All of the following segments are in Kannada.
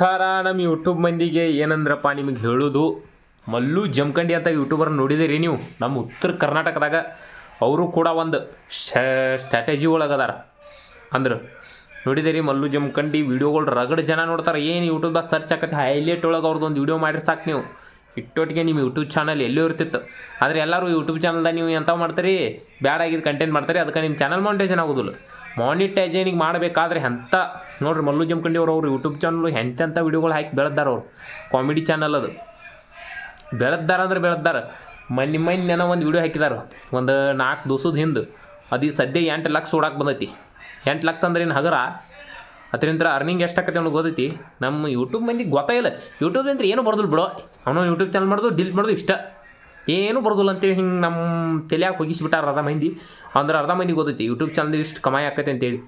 ನಮಸ್ಕಾರ ನಮ್ಮ ಯೂಟ್ಯೂಬ್ ಮಂದಿಗೆ ಏನಂದ್ರಪ್ಪ ನಿಮಗೆ ಹೇಳೋದು? ಮಲ್ಲು ಜಮಖಂಡಿ ಅಂತ ಯೂಟ್ಯೂಬರ್ ನೋಡಿದಿರಿ ನೀವು? ನಮ್ಮ ಉತ್ತರ ಕರ್ನಾಟಕದಾಗ ಅವರು ಕೂಡ ಒಂದು ಸ್ಟ್ರಾಟಜಿ ಒಳಗದಾರ ಅಂದ್ರೆ. ನೋಡಿದಿರಿ ಮಲ್ಲು ಜಮಖಂಡಿ ವೀಡಿಯೋಗಳು ರಗಡ್ ಜನ ನೋಡ್ತಾರೆ. ಏನು ಯೂಟ್ಯೂಬ್ದಾಗ ಸರ್ಚ್ ಆಕತ್ತೆ ಹೈಲೈಟ್ ಒಳಗೆ ಅವ್ರದ್ದು ಒಂದು ವಿಡಿಯೋ ಮಾಡಿರಿ ಸಾಕು ನೀವು. ಇಟ್ಟೊಟ್ಟಿಗೆ ನಿಮ್ಮ ಯೂಟ್ಯೂಬ್ ಚಾನಲ್ ಎಲ್ಲೋ ಇರ್ತಿತ್ತು. ಆದರೆ ಎಲ್ಲರೂ ಯೂಟ್ಯೂಬ್ ಚಾನಲ್ದಾಗ ನೀವು ಎಂಥ ಮಾಡ್ತೀರಿ? ಬ್ಯಾಡ್ ಆಗಿದ್ದು ಕಂಟೆಂಟ್ ಮಾಡ್ತಾರೆ. ಅದಕ್ಕೆ ನಿಮ್ಮ ಚಾನಲ್ ಮಾನಿಟೈಸೇಷನ್ ಆಗೋದಿಲ್ಲ. ಮಾನಿಟೈಸೇನಿಗೆ ಮಾಡಬೇಕಾದ್ರೆ ಎಂಥ ನೋಡ್ರಿ ಮಲ್ಲು ಜಮ್ಕಂಡಿ ಅವ್ರು ಅವ್ರು ಯೂಟ್ಯೂಬ್ ಚಾನಲ್ ಎಂತೆಂಥ ವಿಡಿಯೋಗಳು ಹಾಕಿ ಬೆಳೆದಾರ ಅವ್ರು. ಕಾಮಿಡಿ ಚಾನಲ್ ಅದು. ಬೆಳೆದಾರ ಅಂದ್ರೆ ಬೆಳೆದಾರ. ಮನೆ ನೆನ ಒಂದು ವಿಡಿಯೋ ಹಾಕಿದಾರ. ಒಂದು ನಾಲ್ಕು ದಿವಸದ ಹಿಂದೆ. ಅದು ಸದ್ಯ ಎಂಟು ಲಕ್ಷ ಓಡಾಕೆ ಬಂದೈತಿ. ಎಂಟು ಲಕ್ಷ ಅಂದ್ರೆ ಏನು ಹಗರ? ಅದರಿಂದ ಅರ್ನಿಂಗ್ ಎಷ್ಟು ಆಕತಿ ಅವ್ನಿಗೆ ಗೊತ್ತೈತಿ. ನಮ್ಮ ಯೂಟ್ಯೂಬ್ ಮಂದಿಗೆ ಗೊತ್ತಾಗಿಲ್ಲ ಅಂದ್ರೆ ಏನು ಬರೋದಿಲ್ಲ ಬಿಡೋ. ಅವನು ಯೂಟ್ಯೂಬ್ ಚಾನಲ್ ಮಾಡೋದು ಡಿಲೀಟ್ ಮಾಡೋದು ಇಷ್ಟ. ಏನು ಬರೋದಿಲ್ಲ ಅಂತೇಳಿ ಹಿಂಗೆ ನಮ್ಮ ತಲೆಯಾಗ ಹೋಗಿಸ್ಬಿಟ್ಟಾರ ಅರ್ಧ ಮಂದಿ. ಅಂದ್ರೆ ಅರ್ಧ ಮಂದಿ ಗೊತ್ತೈತಿ ಯೂಟ್ಯೂಬ್ ಚಾನಲ್ ಇಷ್ಟು ಕಮಾಯಿ ಆಕೈತೆ ಅಂತೇಳಿ.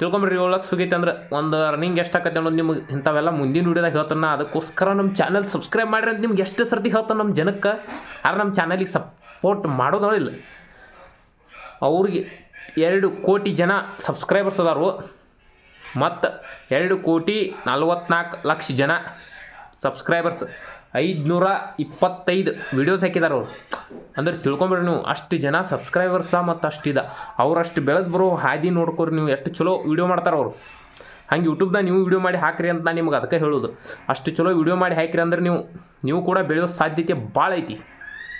ತಿಳ್ಕೊಂಬಿಡ್ರಿ, ಏಳು ಸುಗೈತೆ ಅಂದ್ರೆ ಒಂದು ರನ್ನಿಂಗ್ ಎಷ್ಟು ಆಕೈತೆ ಅನ್ನೋದು ನಿಮ್ಗೆ ಇಂಥವೆಲ್ಲ ಮುಂದಿನ ವೀಡಿಯೋದಾಗ ಹೇಳ್ತಾನೆ. ಅದಕ್ಕೋಸ್ಕರ ನಮ್ಮ ಚಾನಲ್ ಸಬ್ಸ್ಕ್ರೈಬ್ ಮಾಡ್ರಿ ಅಂತ ನಿಮ್ಗೆ ಎಷ್ಟು ಸರ್ತಿ ಹೇಳ್ತಾನೆ ನಮ್ಮ ಜನಕ್ಕೆ. ಆದ್ರೆ ನಮ್ಮ ಚಾನಲಿಗೆ ಸಪೋರ್ಟ್ ಮಾಡೋದವರಿಲ್ಲ ಅವ್ರಿಗೆ ಎರಡು ಕೋಟಿ ಜನ ಸಬ್ಸ್ಕ್ರೈಬರ್ಸ್ ಅದಾರು. ಮತ್ತು ಎರಡು ಕೋಟಿ ನಲ್ವತ್ನಾಲ್ಕು ಲಕ್ಷ ಜನ ಸಬ್ಸ್ಕ್ರೈಬರ್ಸ್ ಐದುನೂರ ಇಪ್ಪತ್ತೈದು ವಿಡಿಯೋಸ್ ಹಾಕಿದಾರೆ ಅವರು. ಅಂದ್ರೆ ತಿಳ್ಕೊಂಬಿಡ್ರಿ ನೀವು, ಅಷ್ಟು ಜನ ಸಬ್ಸ್ಕ್ರೈಬರ್ಸ ಮತ್ತು ಅಷ್ಟಿದೆ ಅವರಷ್ಟು ಬೆಳೆದು ಬರೋ ಹಾದಿ ನೋಡ್ಕೊರಿ ನೀವು, ಎಷ್ಟು ಚಲೋ ವಿಡಿಯೋ ಮಾಡ್ತಾರೆ ಅವರು. ಹಂಗೆ ಯೂಟ್ಯೂಬ್ದಾಗ ನೀವು ವಿಡಿಯೋ ಮಾಡಿ ಹಾಕ್ರಿ ಅಂತ ನಾನು ನಿಮ್ಗೆ ಅದಕ್ಕೆ ಹೇಳೋದು. ಅಷ್ಟು ಚಲೋ ವಿಡಿಯೋ ಮಾಡಿ ಹಾಕಿರಿ ಅಂದ್ರೆ ನೀವು ನೀವು ಕೂಡ ಬೆಳೆಯೋ ಸಾಧ್ಯತೆ ಭಾಳ ಐತಿ.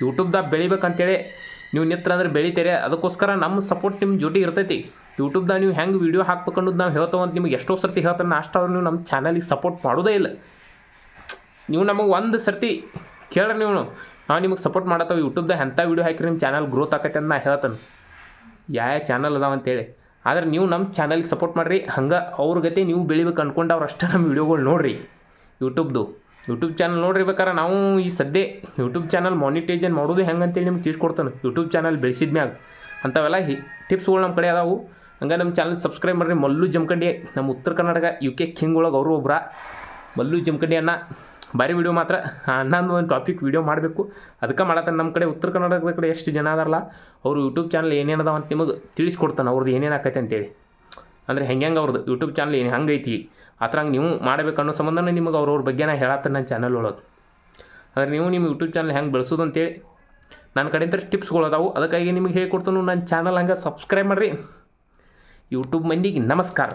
ಯೂಟ್ಯೂಬ್ದಾಗ ಬೆಳಿಬೇಕಂತೇಳಿ ನೀವು ನಿತ್ರ ಅಂದ್ರೆ ಬೆಳಿತೀರಿ. ಅದಕ್ಕೋಸ್ಕರ ನಮ್ಮ ಸಪೋರ್ಟ್ ನಿಮ್ಮ ಜೊತೆ ಇರ್ತೈತಿ. ಯೂಟ್ಯೂಬ್ದಾಗ ನೀವು ಹೆಂಗೆ ವಿಡಿಯೋ ಹಾಕ್ಬೇಕು ನಾವು ಹೇಳ್ತೇವೆ ಅಂತ ನಿಮಗೆ ಎಷ್ಟೋ ಸರ್ತಿ ಹೇಳ್ತಾರೆ ನಾ ಅಷ್ಟು ಅವ್ರು ನೀವು ನಮ್ಮ ಚಾನಲಿಗೆ ಸಪೋರ್ಟ್ ಮಾಡೋದೇ ಇಲ್ಲ. ನೀವು ನಮಗೆ ಒಂದು ಸರ್ತಿ ಕೇಳ್ರಿ ನೀವು ನಾವು ನಿಮಗೆ ಸಪೋರ್ಟ್ ಮಾಡತ್ತೇವೆ ಯೂಟ್ಯೂಬ್ದಾಗ ಎಂಥ ವೀಡಿಯೋ ಹಾಕಿರಿ ನಿಮ್ಮ ಚಾನಲ್ ಗ್ರೋತ್ ಆಕೈತೆ ಅಂತ ನಾ ಹೇಳ್ತಾನೆ. ಯಾವ ಚಾನಲ್ ಅದಾವ ಅಂತೇಳಿ. ಆದ್ರೆ ನೀವು ನಮ್ಮ ಚಾನಲ್ಗೆ ಸಪೋರ್ಟ್ ಮಾಡಿರಿ, ಹಂಗೆ ಅವ್ರ ಗತಿ ನೀವು ಬೆಳಿಬೇಕು ಅಂದ್ಕೊಂಡು ಅವ್ರು ಅಷ್ಟೇ ನಮ್ಮ ವೀಡಿಯೋಗಳು ನೋಡಿರಿ. ಯೂಟ್ಯೂಬ್ದು ಯೂಟ್ಯೂಬ್ ಚಾನಲ್ ನೋಡ್ರಿ ಬೇಕಾರೆ ನಾವು ಈ ಸದ್ಯ ಯೂಟ್ಯೂಬ್ ಚಾನಲ್ ಮಾನಿಟೈಜನ್ ಮಾಡೋದು ಹೆಂಗೆ ಅಂತೇಳಿ ನಿಮ್ಗೆ ತಿಳಿಸ್ಕೊಡ್ತಾನೆ ಯೂಟ್ಯೂಬ್ ಚಾನಲ್ ಬೆಳೆಸಿದ ಮ್ಯಾಗ. ಅಂಥವೆಲ್ಲ ಹಿ ಟಿಪ್ಸ್ಗಳು ನಮ್ಮ ಕಡೆ ಅದಾವು. ಹಂಗೆ ನಮ್ಮ ಚಾನಲ್ ಸಬ್ಸ್ಕ್ರೈಬ್ ಮಾಡಿರಿ. ಮಲ್ಲು ಜಮಖಂಡಿ, ನಮ್ಮ ಉತ್ತರ ಕರ್ನಾಟಕ ಯು ಕೆ ಕಿಂಗ್ ಒಳಗೆ ಅವರು ಒಬ್ಬರ ಮಲ್ಲು ಜಮಖಂಡಿ ಅಣ್ಣ. ಭಾರಿ ವಿಡಿಯೋ ಮಾತ್ರ. ಅಣ್ಣಂದು ಒಂದು ಟಾಪಿಕ್ ವೀಡಿಯೋ ಮಾಡಬೇಕು. ಅದಕ್ಕೆ ಮಾಡತ್ತಾನೆ ನಮ್ಮ ಕಡೆ ಉತ್ತರ ಕರ್ನಾಟಕದ ಕಡೆ ಎಷ್ಟು ಜನ ಅದಾರಲ್ಲ, ಅವರು ಯೂಟ್ಯೂಬ್ ಚಾನಲ್ ಏನೇನು ಅಂತ ನಿಮಗೆ ತಿಳಿಸ್ಕೊಡ್ತಾನೆ ಅವ್ರದ್ದು ಏನೇನು ಆಕೈತೆ ಅಂತೇಳಿ. ಅಂದರೆ ಹೆಂಗೆ ಹೆಂಗೆ ಅವ್ರದ್ದು ಯೂಟ್ಯೂಬ್ ಚಾನಲ್ ಏನು ಹಂಗೈತಿ ಆ ಥರ ನೀವು ಮಾಡಬೇಕು ಅನ್ನೋ ಸಂಬಂಧನೇ ನಿಮಗೆ ಅವ್ರವ್ರ ಬಗ್ಗೆ ನಾ ಹೇಳತ್ತೆ ನನ್ನ ಚಾನಲ್ ಒಳಗೆ. ಅಂದರೆ ನೀವು ನಿಮ್ಮ ಯೂಟ್ಯೂಬ್ ಚಾನಲ್ ಹೆಂಗೆ ಬೆಳೆಸೋದು ಅಂತೇಳಿ ನನ್ನ ಕಡೆಯಿಂದ ಟಿಪ್ಸ್ಗಳು ಅದಾವು. ಅದಕ್ಕಾಗಿ ನಿಮಗೆ ಹೇಳ್ಕೊಡ್ತಾನು ನನ್ನ ಚಾನಲ್ ಹಂಗೆ ಸಬ್ಸ್ಕ್ರೈಬ್ ಮಾಡಿರಿ. ಯೂಟ್ಯೂಬ್ ಮಂದಿಗೆ ನಮಸ್ಕಾರ.